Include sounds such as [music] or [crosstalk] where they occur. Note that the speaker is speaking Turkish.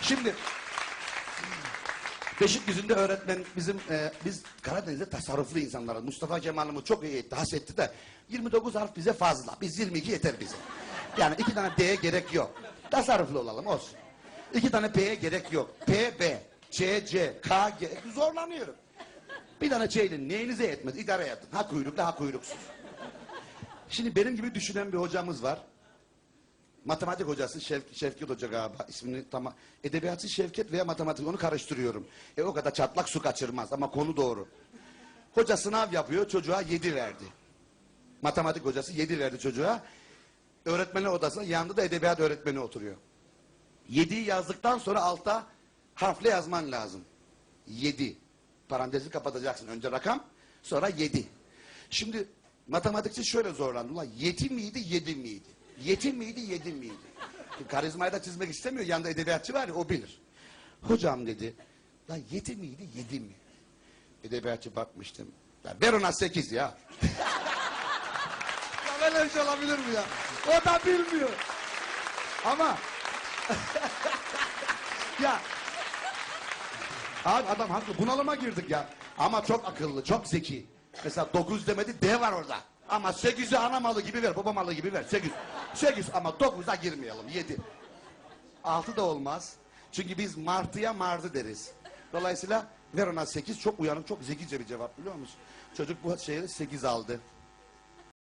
Şimdi Beşikdüzü'nde öğretmen bizim e, biz Karadeniz'de tasarruflu insanlarız. Mustafa Kemal'ımız çok iyi etti, hasetti de 29 harf bize fazla. Biz 22 yeter bize. Yani iki tane D'ye gerek yok. Tasarruflu olalım olsun. İki tane P'ye gerek yok. P, B, C, C, K, G. Zorlanıyorum. Bir tane C ile neyinize yetmez. İdare edin. Ha kuyruklu ha kuyruksuz. Şimdi benim gibi düşünen bir hocamız var. Matematik hocası Şev Şevket Hoca galiba ismini tamam. Edebiyatçı Şevket veya matematik onu karıştırıyorum. E o kadar çatlak su kaçırmaz ama konu doğru. Hoca sınav yapıyor çocuğa yedi verdi. Matematik hocası yedi verdi çocuğa. Öğretmenler odasında yanında da edebiyat öğretmeni oturuyor. Yediyi yazdıktan sonra alta harfle yazman lazım. Yedi. Parantezi kapatacaksın. Önce rakam sonra yedi. Şimdi matematikçi şöyle zorlandı. Ulan yedi miydi yedi miydi? Yedi miydi yedi miydi? Karizmayı da çizmek istemiyor. Yanında edebiyatçı var ya o bilir. Hocam dedi. Lan yedi miydi yedi mi? Edebiyatçı bakmıştım. Ya ver ona sekiz ya. [laughs] ya böyle bir şey olabilir mi ya? O da bilmiyor. Ama [laughs] ya Abi adam haklı. Bunalıma girdik ya. Ama çok akıllı, çok zeki. Mesela 9 demedi D var orada. Ama 8'i ana malı gibi ver, baba malı gibi ver. 8. 8 ama 9'a girmeyelim. 7. 6 da olmaz. Çünkü biz martıya martı deriz. Dolayısıyla ver ona 8 çok uyanık, çok zekice bir cevap biliyor musun? Çocuk bu şeye 8 aldı.